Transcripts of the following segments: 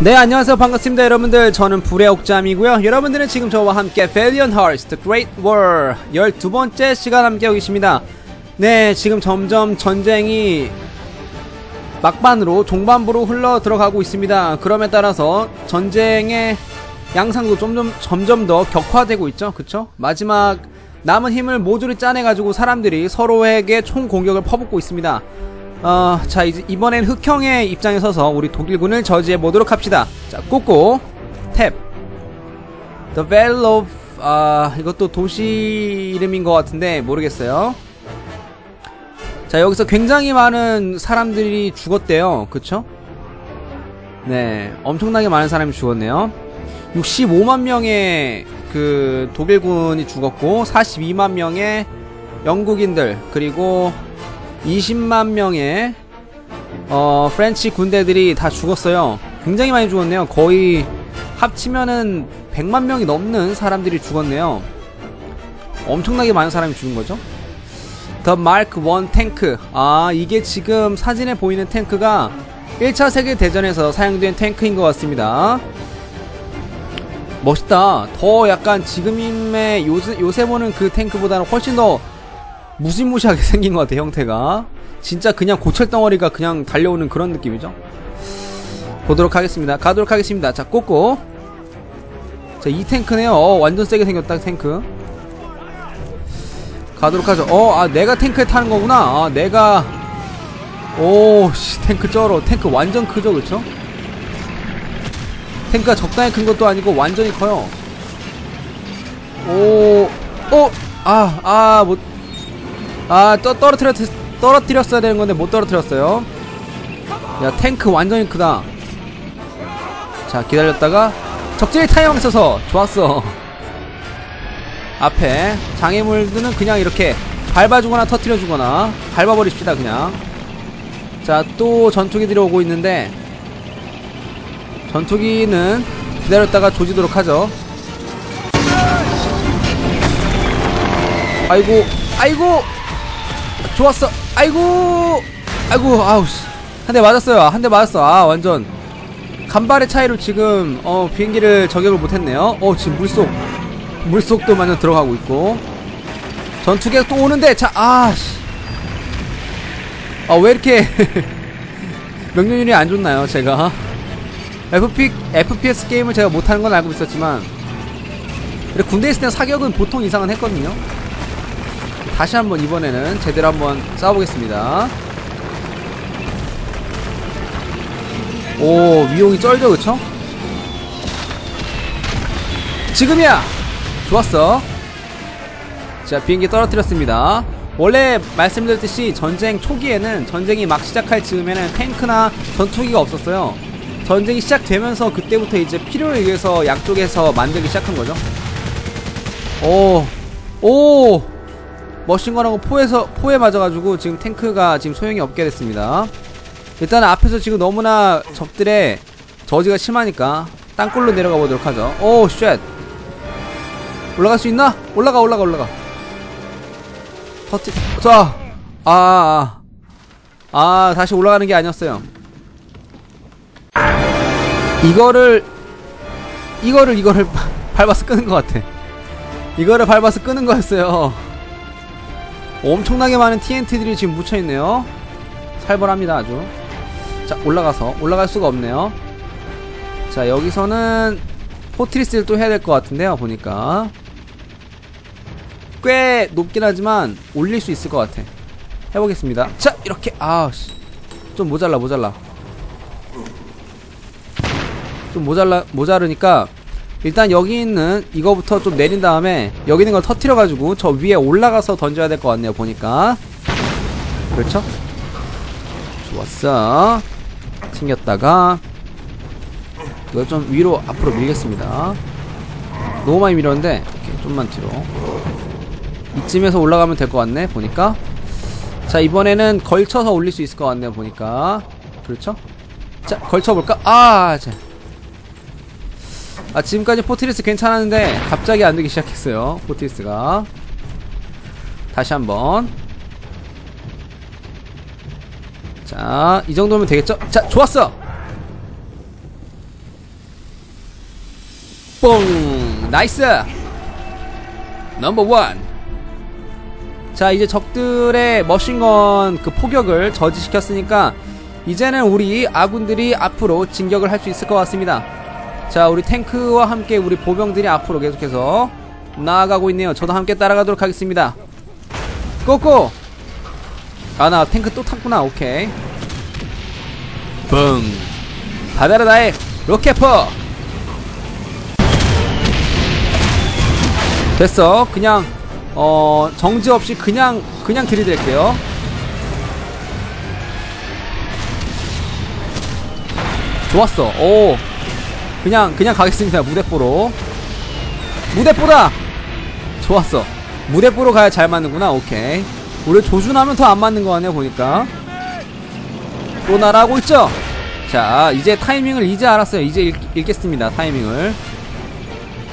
네 안녕하세요. 반갑습니다 여러분들. 저는 불의 옥잠이고요. 여러분들은 지금 저와 함께 Valiant Hearts The Great War 12번째 시간 함께하고 계십니다. 네 지금 점점 전쟁이 막반으로 종반부로 흘러 들어가고 있습니다. 그럼에 따라서 전쟁의 양상도 점점 점점 더 격화되고 있죠. 그쵸? 마지막 남은 힘을 모조리 짜내가지고 사람들이 서로에게 총 공격을 퍼붓고 있습니다 어, 자, 이제 이번엔 흑형의 입장에 서서 우리 독일군을 저지해 보도록 합시다. 자, 꽂고, 탭. The Battle of, 아, 이것도 도시 이름인 것 같은데, 모르겠어요. 자, 여기서 굉장히 많은 사람들이 죽었대요. 그쵸? 네, 엄청나게 많은 사람이 죽었네요. 65만 명의 그 독일군이 죽었고, 42만 명의 영국인들, 그리고 20만 명의 어 프렌치 군대들이 다 죽었어요. 굉장히 많이 죽었네요. 거의 합치면은 100만 명이 넘는 사람들이 죽었네요. 엄청나게 많은 사람이 죽은 거죠. The Mark 1 탱크. 아, 이게 지금 사진에 보이는 탱크가 1차 세계 대전에서 사용된 탱크인 것 같습니다. 멋있다. 더 약간 지금의 요새, 요새 보는 그 탱크보다는 훨씬 더 무시무시하게 생긴 것 같아 형태가. 진짜 그냥 고철 덩어리가 그냥 달려오는 그런 느낌이죠? 보도록 하겠습니다. 가도록 하겠습니다. 자 꽂고 자이 탱크네요. 어 완전 세게 생겼다 탱크. 가도록 하죠. 어아 내가 탱크에 타는 거구나. 아 내가. 오씨 탱크 쩔어. 탱크 완전 크죠 그쵸? 탱크가 적당히 큰 것도 아니고 완전히 커요. 오, 어, 아, 아, 못, 아, 떠, 떨어뜨렸, 떨어뜨렸어야 되는 건데 못 떨어뜨렸어요. 야, 탱크 완전히 크다. 자, 기다렸다가 적절히 타이밍 있어서 좋았어. 앞에 장애물들은 그냥 이렇게 밟아주거나 터트려주거나 밟아버립시다, 그냥. 자, 또 전투기들이 오고 있는데 전투기는 기다렸다가 조지도록 하죠. 아이고, 아이고! 좋았어. 아이고. 아이고. 아우씨. 한 대 맞았어요. 한 대 맞았어. 아, 완전 간발의 차이로 지금 어 비행기를 저격을 못 했네요. 어, 지금 물속 물속도 완전 들어가고 있고. 전투기가 또 오는데 자, 아 씨. 아, 왜 이렇게 명령률이 안 좋나요, 제가? FP, FPS 게임을 제가 못하는 건 알고 있었지만 군대에 있을 때 사격은 보통 이상은 했거든요. 다시 한번 이번에는 제대로 한번 싸워보겠습니다 오 위용이 쩔죠 그쵸? 지금이야! 좋았어 자 비행기 떨어뜨렸습니다 원래 말씀드렸듯이 전쟁 초기에는 전쟁이 막 시작할 즈음에는 탱크나 전투기가 없었어요 전쟁이 시작되면서 그때부터 이제 필요에 의해서 양쪽에서 만들기 시작한 거죠 오 오! 머신건하고 포에서 포에 맞아가지고 지금 탱크가 지금 소용이 없게 됐습니다. 일단 앞에서 지금 너무나 적들의 저지가 심하니까 땅굴로 내려가 보도록 하죠. 오 쉣. 올라갈 수 있나? 올라가 올라가 올라가. 터치. 자. 아, 아. 아 다시 올라가는 게 아니었어요. 이거를 이거를 이거를 밟아서 끄는 것 같아. 이거를 밟아서 끄는 거였어요. 엄청나게 많은 TNT들이 지금 묻혀있네요. 살벌합니다 아주. 자 올라가서 올라갈 수가 없네요. 자 여기서는 포트리스를 또 해야 될 것 같은데요 보니까. 꽤 높긴 하지만 올릴 수 있을 것 같아. 해보겠습니다. 자 이렇게. 아우씨. 좀 모자라 모자라. 좀 모자라 모자르니까 일단 여기 있는 이거부터 좀 내린 다음에 여기 있는 걸 터트려가지고 저 위에 올라가서 던져야 될 것 같네요 보니까 그렇죠? 좋았어 챙겼다가 이걸 좀 위로 앞으로 밀겠습니다 너무 많이 밀었는데 이렇게 좀만 뒤로 이쯤에서 올라가면 될 것 같네 보니까 자 이번에는 걸쳐서 올릴 수 있을 것 같네요 보니까 그렇죠? 자 걸쳐볼까? 아 자. 아 지금까지 포트리스 괜찮았는데 갑자기 안되기 시작했어요. 포트리스가. 다시 한번. 자 이정도면 되겠죠? 자 좋았어! 뽕! 나이스! 넘버 원. 자 이제 적들의 머신건 그 포격을 저지시켰으니까 이제는 우리 아군들이 앞으로 진격을 할 수 있을 것 같습니다 자 우리 탱크와 함께 우리 보병들이 앞으로 계속해서 나아가고 있네요. 저도 함께 따라가도록 하겠습니다. 꼬꼬 아 나 탱크 또 탔구나. 오케이. 붕 받아라 나의 로켓포! 됐어. 그냥 어 정지 없이 그냥 그냥 들이댈게요. 좋았어. 오 그냥 그냥 가겠습니다 무대뽀로. 무대뽀다! 좋았어. 무대뽀로 가야 잘 맞는구나 오케이. 우리 조준하면 더 안 맞는 거 같네요 보니까. 또 날아오고 있죠? 자 이제 타이밍을 이제 알았어요. 이제 읽, 읽겠습니다 타이밍을.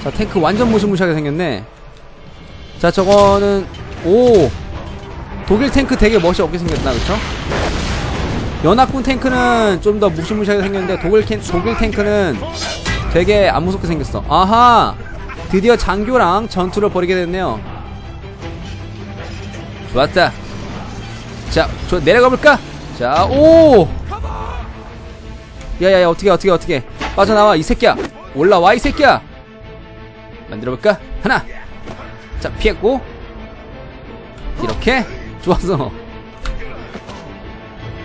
자 탱크 완전 무시무시하게 생겼네. 자 저거는 오! 독일 탱크 되게 멋이 없게 생겼나 그쵸? 연합군 탱크는 좀 더 무시무시하게 생겼는데 독일, 캔, 독일 탱크는 되게 안 무섭게 생겼어. 아하! 드디어 장교랑 전투를 벌이게 됐네요. 좋았다. 자 저 내려가볼까? 자 오! 야야야 어떻게 어떻게 어떻게? 빠져나와 이 새끼야. 올라와 이 새끼야. 만들어볼까? 하나. 자 피했고. 이렇게. 좋았어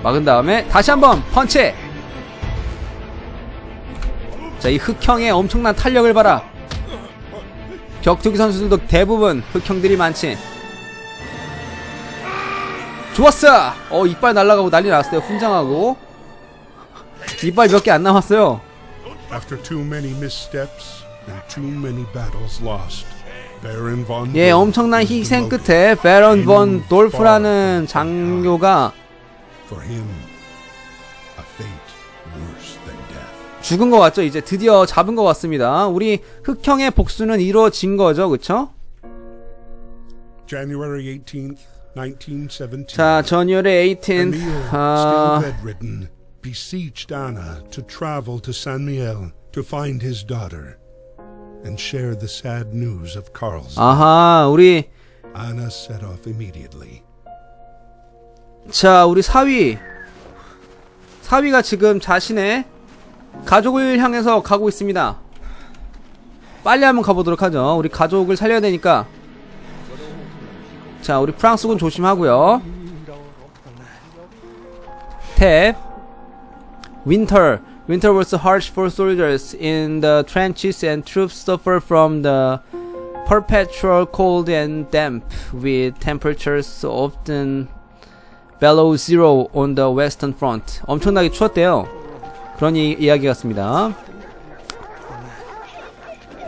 막은 다음에 다시 한번 펀치. 자 이 흑형의 엄청난 탄력을 봐라. 격투기 선수들도 대부분 흑형들이 많지. 좋았어! 어 이빨 날라가고 난리 났어요. 훈장하고. 이빨 몇 개 안 남았어요. 예, 엄청난 희생 끝에 베런 번 aiming 돌프라는 장교가 For him, a fate worse than death. 죽은 것 같죠? 이제 드디어 잡은 것 같습니다. 우리 흑형의 복수는 이루어진 거죠, 그쵸? January 18th, 1917. 자, 전열의 18, Emile, 아, still bedridden, beseeched Anna to travel to San Miel to find his daughter and share the sad news of Karl's. 아하, 우리, Anna set off immediately. 자, 우리 사위. 사위가 지금 자신의 가족을 향해서 가고 있습니다. 빨리 한번 가보도록 하죠. 우리 가족을 살려야 되니까. 자, 우리 프랑스군 조심하고요. 탭. Winter. Winter was harsh for soldiers in the trenches and troops suffer from the perpetual cold and damp with temperatures often below zero on the western front. 엄청나게 추웠대요. 그런 이, 이야기 같습니다.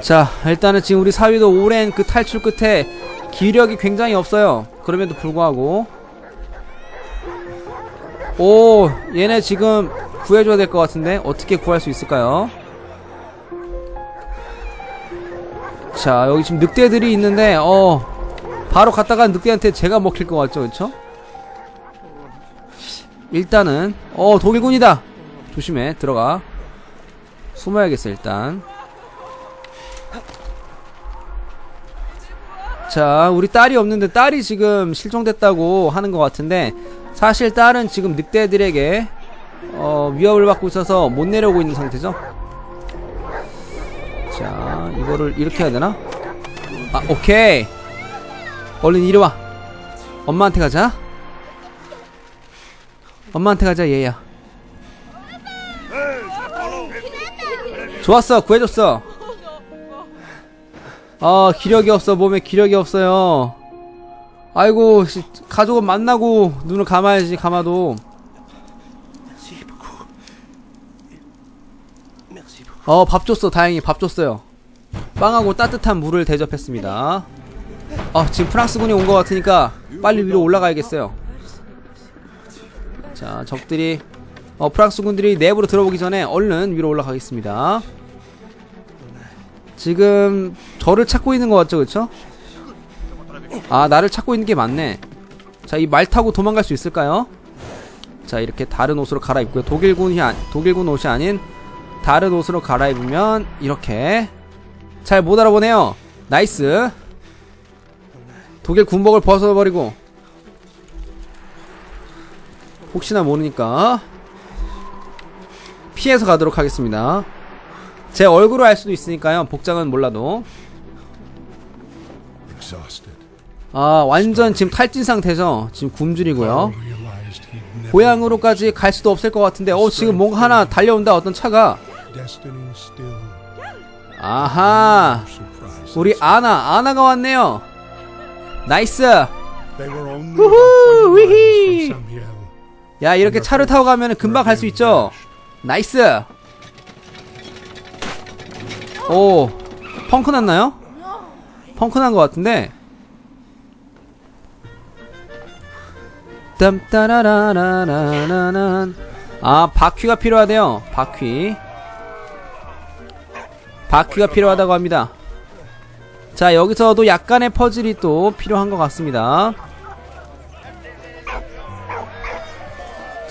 자, 일단은 지금 우리 사위도 오랜 그 탈출 끝에 기력이 굉장히 없어요. 그럼에도 불구하고. 오, 얘네 지금 구해줘야 될 것 같은데? 어떻게 구할 수 있을까요? 자, 여기 지금 늑대들이 있는데, 어, 바로 갔다가 늑대한테 제가 먹힐 것 같죠, 그쵸? 일단은 어 독일군이다. 조심해 들어가. 숨어야겠어 일단. 자 우리 딸이 없는데 딸이 지금 실종됐다고 하는 것 같은데 사실 딸은 지금 늑대들에게 어, 위협을 받고 있어서 못 내려오고 있는 상태죠? 자 이거를 이렇게 해야 되나? 아 오케이! 얼른 이리 와. 엄마한테 가자 엄마한테 가자 얘야. 좋았어 구해줬어. 아 기력이 없어 몸에 기력이 없어요. 아이고 씨, 가족은 만나고 눈을 감아야지 감아도. 어 밥 줬어 다행히 밥 줬어요. 빵하고 따뜻한 물을 대접했습니다. 아 지금 프랑스군이 온 것 같으니까 빨리 위로 올라가야겠어요 자 적들이 어 프랑스군들이 내부로 들어오기 전에 얼른 위로 올라가겠습니다 지금 저를 찾고 있는 것 같죠 그쵸? 아 나를 찾고 있는 게 맞네 자 이 말 타고 도망갈 수 있을까요? 자 이렇게 다른 옷으로 갈아입고요 독일군이 아, 독일군 옷이 아닌 다른 옷으로 갈아입으면 이렇게 잘 못 알아보네요. 나이스. 독일 군복을 벗어버리고 혹시나 모르니까 피해서 가도록 하겠습니다. 제 얼굴을 알 수도 있으니까요. 복장은 몰라도. 아, 완전 지금 탈진 상태죠. 지금 굶주리고요. 고향으로까지 갈 수도 없을 것 같은데, 어, 지금 뭔가 하나 달려온다, 어떤 차가. 아하. 우리 아나, 아나가 왔네요. 나이스. Only Woohoo! 야, 이렇게 차를 타고 가면 금방 갈 수 있죠? 나이스. 오, 펑크 났나요? 펑크 난 것 같은데. 땀따라라라라란. 아, 바퀴가 필요하대요. 바퀴. 바퀴가 필요하다고 합니다. 자, 여기서도 약간의 퍼즐이 또 필요한 것 같습니다.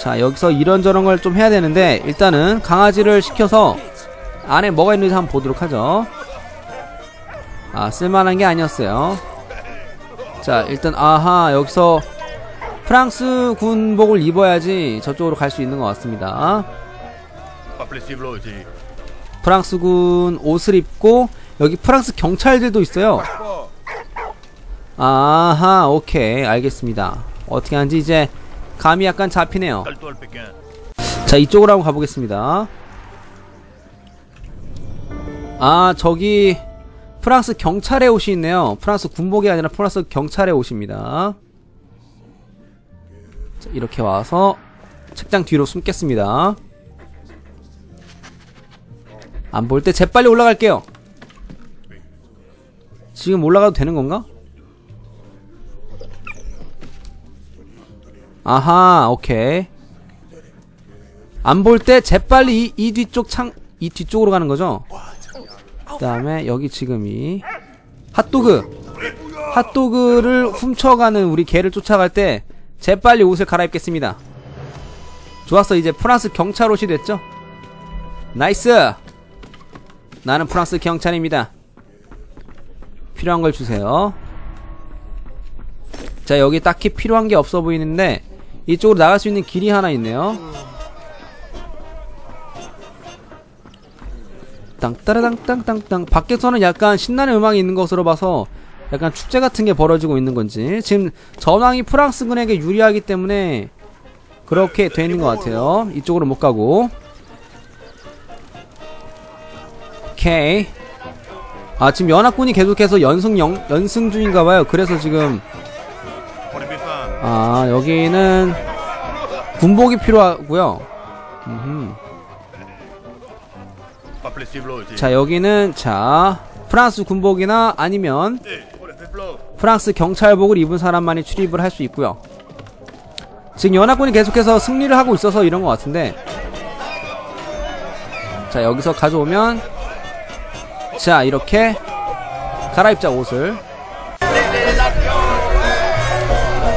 자 여기서 이런저런 걸 좀 해야 되는데 일단은 강아지를 시켜서 안에 뭐가 있는지 한번 보도록 하죠. 아 쓸만한 게 아니었어요. 자 일단 아하 여기서 프랑스 군복을 입어야지 저쪽으로 갈 수 있는 것 같습니다. 프랑스 군 옷을 입고 여기 프랑스 경찰들도 있어요. 아하 오케이 알겠습니다. 어떻게 하는지 이제 감이 약간 잡히네요. 자 이쪽으로 한번 가보겠습니다. 아 저기 프랑스 경찰의 옷이 있네요. 프랑스 군복이 아니라 프랑스 경찰의 옷입니다. 자, 이렇게 와서 책장 뒤로 숨겠습니다. 안 볼 때 재빨리 올라갈게요. 지금 올라가도 되는 건가? 아하 오케이. 안 볼 때 재빨리 이, 이 뒤쪽 창, 이 뒤쪽으로 가는 거죠? 그 다음에 여기 지금 이 핫도그. 핫도그를 훔쳐가는 우리 개를 쫓아갈 때 재빨리 옷을 갈아입겠습니다. 좋았어 이제 프랑스 경찰 옷이 됐죠? 나이스! 나는 프랑스 경찰입니다. 필요한 걸 주세요. 자 여기 딱히 필요한 게 없어 보이는데 이쪽으로 나갈 수 있는 길이 하나 있네요. 땅따라땅땅땅땅. 밖에서는 약간 신나는 음악이 있는 것으로 봐서 약간 축제 같은 게 벌어지고 있는 건지. 지금 전황이 프랑스군에게 유리하기 때문에 그렇게 돼 있는 것 같아요. 이쪽으로 못 가고. 오케이. 아 지금 연합군이 계속해서 연승 영, 연승 중인가봐요. 그래서 지금. 아 여기는 군복이 필요하고요. 자 여기는 자 프랑스 군복이나 아니면. 프랑스 경찰복을 입은 사람만이 출입을 할 수 있고요 지금 연합군이 계속해서 승리를 하고 있어서 이런 것 같은데 자 여기서 가져오면 자 이렇게 갈아입자 옷을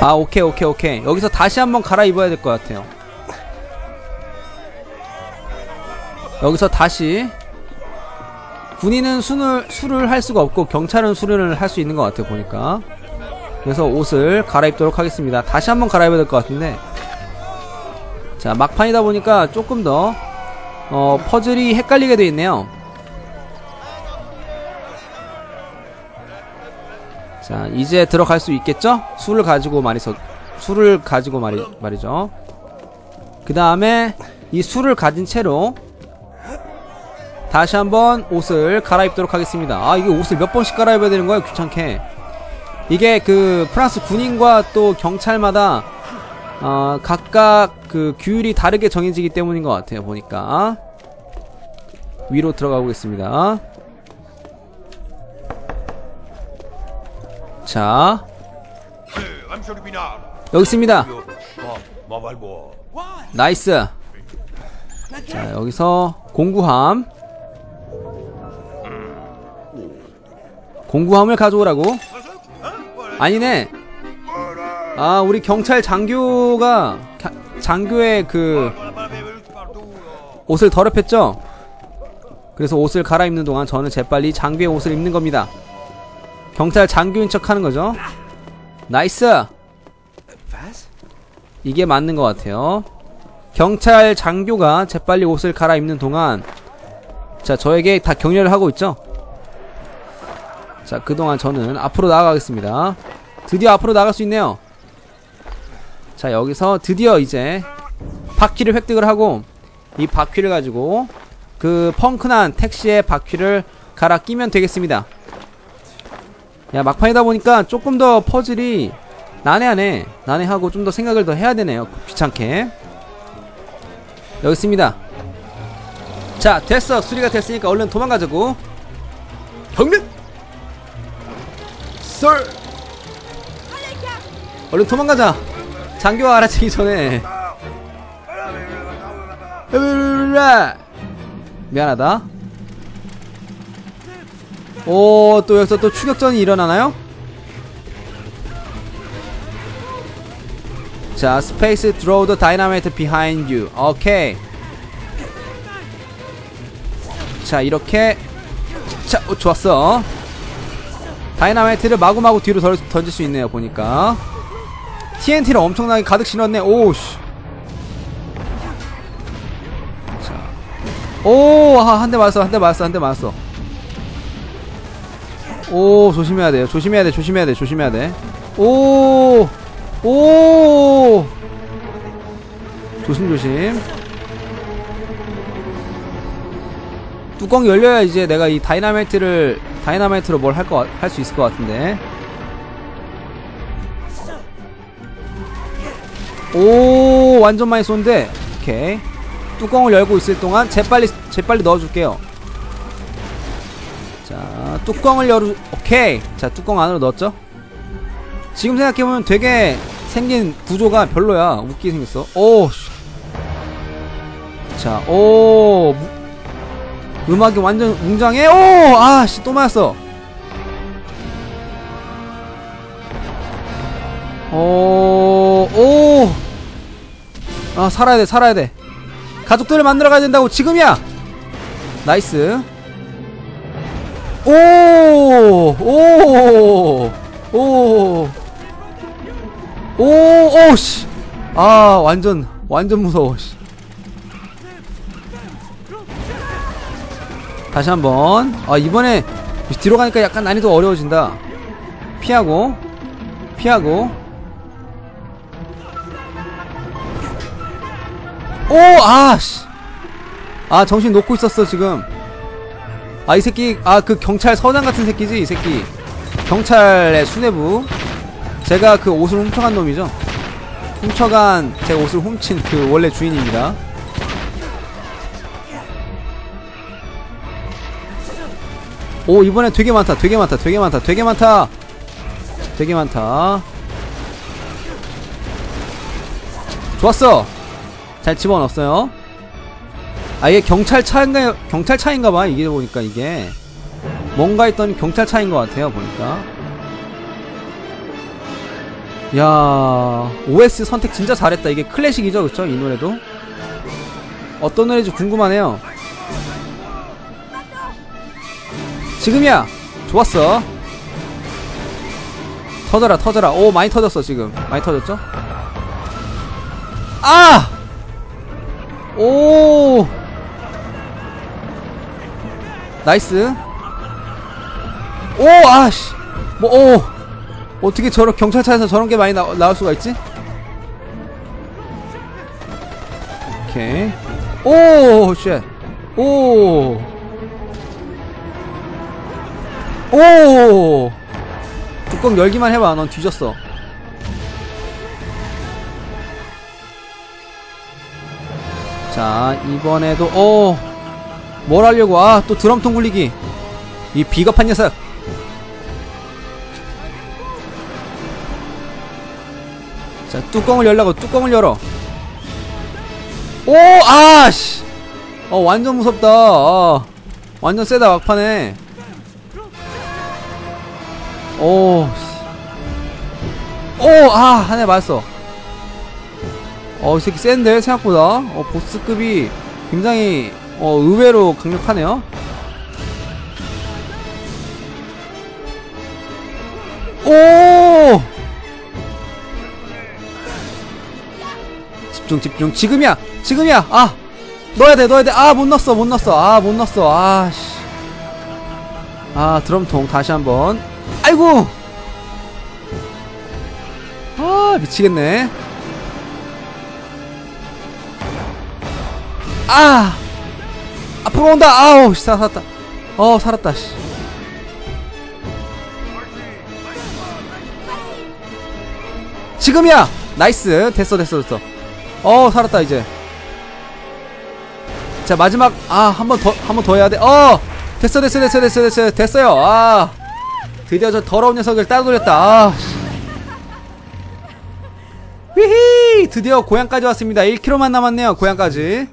아 오케이 오케이 오케이. 여기서 다시 한번 갈아입어야 될 것 같아요. 여기서 다시. 군인은 술을, 술을 할 수가 없고 경찰은 술을 할 수 있는 것 같아요 보니까. 그래서 옷을 갈아입도록 하겠습니다. 다시 한번 갈아입어야 될 것 같은데. 자 막판이다 보니까 조금 더 어, 퍼즐이 헷갈리게 돼 있네요 자 이제 들어갈 수 있겠죠? 술을 가지고 말이서 술을 가지고 말이, 말이죠. 그 다음에 이 술을 가진 채로 다시 한번 옷을 갈아입도록 하겠습니다. 아 이게 옷을 몇 번씩 갈아입어야 되는 거예요? 귀찮게. 이게 그 프랑스 군인과 또 경찰마다 어, 각각 그 규율이 다르게 정해지기 때문인 것 같아요 보니까. 위로 들어가 보겠습니다 자. 여기 있습니다. 나이스 자 여기서 공구함 공구함을 가져오라고 아니네 아 우리 경찰 장교가 가- 장교의 그. 옷을 더럽혔죠 그래서 옷을 갈아입는 동안 저는 재빨리 장교의 옷을 입는 겁니다. 경찰 장교인 척 하는 거죠. 나이스! 이게 맞는 것 같아요. 경찰 장교가 재빨리 옷을 갈아입는 동안 자 저에게 다 격려를 하고 있죠. 자 그동안 저는 앞으로 나아가겠습니다. 드디어 앞으로 나갈 수 있네요. 자 여기서 드디어 이제 바퀴를 획득을 하고 이 바퀴를 가지고 그 펑크난 택시의 바퀴를 갈아 끼면 되겠습니다. 야 막판이다 보니까 조금 더 퍼즐이 난해하네 난해하고 좀 더 생각을 더 해야 되네요 귀찮게. 여기 있습니다. 자 됐어. 수리가 됐으니까 얼른 도망가자고. 형님 썰! 얼른 도망가자. 장교가 알아채기 전에. 미안하다 오, 또 여기서 또 추격전이 일어나나요? 자, 스페이스 throw the dynamite behind you. 오케이. 자, 이렇게. 자, 어, 좋았어. 다이나마이트를 마구마구 뒤로 덜, 던질 수 있네요, 보니까. TNT를 엄청나게 가득 실었네. 오우씨. 자. 오, 아, 한대 맞았어, 한 대 맞았어, 한 대 맞았어. 오 조심해야 돼요. 조심해야 돼 조심해야 돼 조심해야 돼오 오. 조심조심. 뚜껑 열려야 이제 내가 이 다이나마이트를 다이나마이트로 뭘 할 거 할 수 있을 것 같은데. 오 완전 많이 쏜데 오케이. 뚜껑을 열고 있을 동안 재빨리 재빨리 넣어줄게요 자 뚜껑을 열어 오케이. 자 뚜껑 안으로 넣었죠? 지금 생각해보면 되게 생긴 구조가 별로야. 웃기게 생겼어. 오자오. 음악이 완전 웅장해? 오 아씨 또 맞았어. 오오아 살아야 돼 살아야 돼. 가족들을 만들어 가야 된다고 지금이야. 나이스 오! 오! 오! 오! 오! 씨! 아, 완전, 완전 무서워, 씨. 다시 한 번. 아, 이번에 뒤로 가니까 약간 난이도 어려워진다. 피하고, 피하고. 오! 아, 씨. 아, 정신 놓고 있었어, 지금. 아 이 새끼 아 그 경찰 서장 같은 새끼지 이 새끼. 경찰의 수뇌부. 제가 그 옷을 훔쳐간 놈이죠. 훔쳐간 제 옷을 훔친 그 원래 주인입니다. 오 이번에 되게 많다 되게 많다 되게 많다 되게 많다. 되게 많다. 좋았어. 잘 집어넣었어요 아 이게 경찰차인가 경찰차인가 봐. 이게 보니까 이게. 뭔가 했더니 경찰차인 것 같아요 보니까. 야 OS 선택 진짜 잘했다. 이게 클래식이죠 그쵸? 이 노래도? 어떤 노래인지 궁금하네요. 지금이야. 좋았어. 터져라 터져라. 오 많이 터졌어 지금. 많이 터졌죠? 아! 오! 나이스 오 아씨 뭐오 어떻게 저런 경찰차에서 저런 게 많이 나, 나올 수가 있지? 오케이 오 쉣. 오. 오. 뚜껑 열기만 해봐. 넌 뒤졌어. 자, 이번에도, 오. 뭘 하려고. 아, 또 드럼통 굴리기. 이 비겁한 녀석. 자, 뚜껑을 열라고 뚜껑을 열어. 오, 아씨. 어, 완전 무섭다. 아, 완전 세다 막판에. 오, 오, 아, 한 대 맞았어. 어, 이 새끼 센데 생각보다. 어, 보스급이 굉장히 어 의외로 강력하네요. 오! 집중 집중. 지금이야 지금이야. 아 넣어야 돼 넣어야 돼아못 넣었어 못 넣었어. 아못 넣었어. 아씨. 아 드럼통 다시 한번. 아이고! 아 미치겠네. 아! 앞으로 온다. 아우 씨, 살았다 어 살았다 씨. 지금이야. 나이스. 됐어 됐어 됐어. 어 살았다 이제. 자 마지막 아 한 번 더 한 번 더 해야 돼어! 됐어 됐어 됐어 됐어 됐어 됐어요. 아! 드디어 저 더러운 녀석을 따돌렸다. 아 씨. 휘히! 드디어 고향까지 왔습니다. 1km만 남았네요 고향까지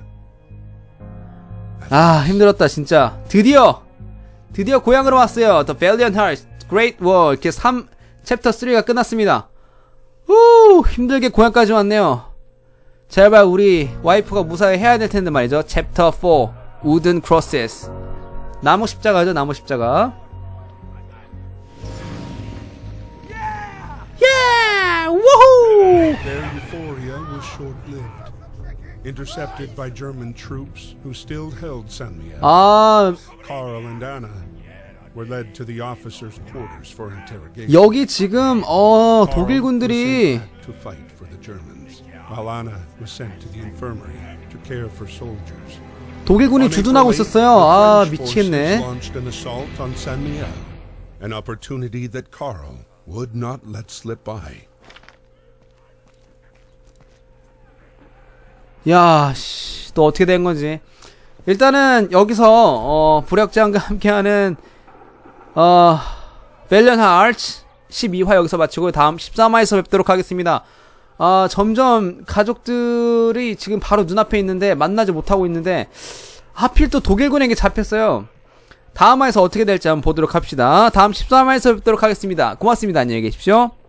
아 힘들었다 진짜. 드디어! 드디어 고향으로 왔어요. The Valiant Hearts Great War. 이렇게 3 챕터 3가 끝났습니다. 후 힘들게 고향까지 왔네요. 제발 우리 와이프가 무사히 해야 될 텐데 말이죠. 챕터 4 Wooden Crosses. 나무 십자가죠 나무 십자가. 예! 우후! Their euphoria was short-lived. Intercepted by German troops who still held San Miguel, 아 Carl and Anna were led to the officers' quarters for interrogation. 여기 지금 어 Carl 독일 was 군들이 sent back to fight for the Germans, while Anna was sent to the infirmary to care for soldiers. 독일군이 On 주둔하고 April 8th, 있었어요 the 아 French 미치겠네 forces launched an assault on San Miguel, an opportunity that Carl would not let slip by. 야, 씨, 또 어떻게 된 건지. 일단은 여기서 어, 불역장과 함께하는 어, 벨리언 하츠 12화 여기서 마치고 다음 13화에서 뵙도록 하겠습니다. 아, 점점 가족들이 지금 바로 눈앞에 있는데 만나지 못하고 있는데 하필 또 독일군에게 잡혔어요. 다음 화에서 어떻게 될지 한번 보도록 합시다. 다음 13화에서 뵙도록 하겠습니다. 고맙습니다. 안녕히 계십시오.